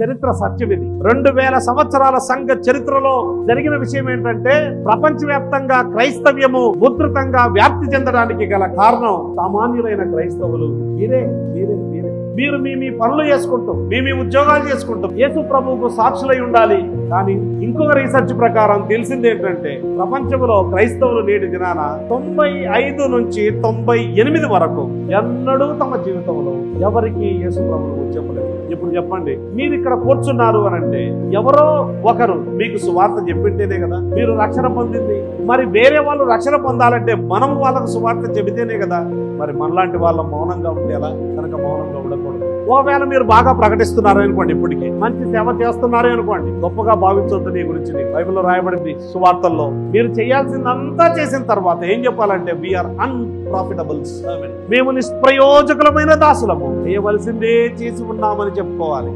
చరిత్ర సత్యం ఇది. రెండు వేల సంవత్సరాల సంఘ చరిత్రలో జరిగిన విషయం ఏంటంటే ప్రపంచవ్యాప్తంగా క్రైస్తవ్యము ఉధృతంగా వ్యాప్తి చెందడానికి గల కారణం సామాన్యులైన క్రైస్తవులు. మీరే మీరే మీరు మీ మీ పనులు చేసుకుంటూ మీ మీ ఉద్యోగాలు చేసుకుంటూ యేసు ప్రభువుకు సాక్షులై ఉండాలి. కానీ ఇంకొక రీసెర్చ్ ప్రకారం తెలిసింది ఏంటంటే ప్రపంచంలో క్రైస్తవులు నేటి దినాన తొంభై ఐదు నుంచి తొంభై ఎనిమిది వరకు ఎన్నడూ తమ జీవితంలో ఎవరికి యేసు ప్రభువు చెప్పలేదు. ఇప్పుడు చెప్పండి మీరు ఇక్కడ కూర్చున్నారు అని అంటే ఎవరో ఒకరు మీకు సువార్త చెప్పింటేనే కదా మీరు రక్షణ పొందింది. మరి వేరే వాళ్ళు రక్షణ పొందాలంటే మనం వాళ్ళకు సువార్త చెబితేనే కదా మరి మనలాంటి వాళ్ళ మౌనంగా ఉండేలా కనుక మౌనంగా ఉండకూడదు. ఒకవేళ మీరు బాగా ప్రకటిస్తున్నారు అనుకోండి ఇప్పటికీ. మంచి సేవ చేస్తున్నారు అనుకోండి. గొప్పగా భావించొద్దు నీ గురించి బైబిల్లో రాయబడింది సువార్తల్లో మీరు చేయాల్సిందంతా చేసిన తర్వాత ఏం చెప్పాలంటే వీఆర్ అన్ప్రాఫిటబుల్ సర్వెంట్ మేము నిష్ప్రయోజకులమైన దాసులము. చేయవలసిందే చేసి ఉన్నామని చెప్పుకోవాలి.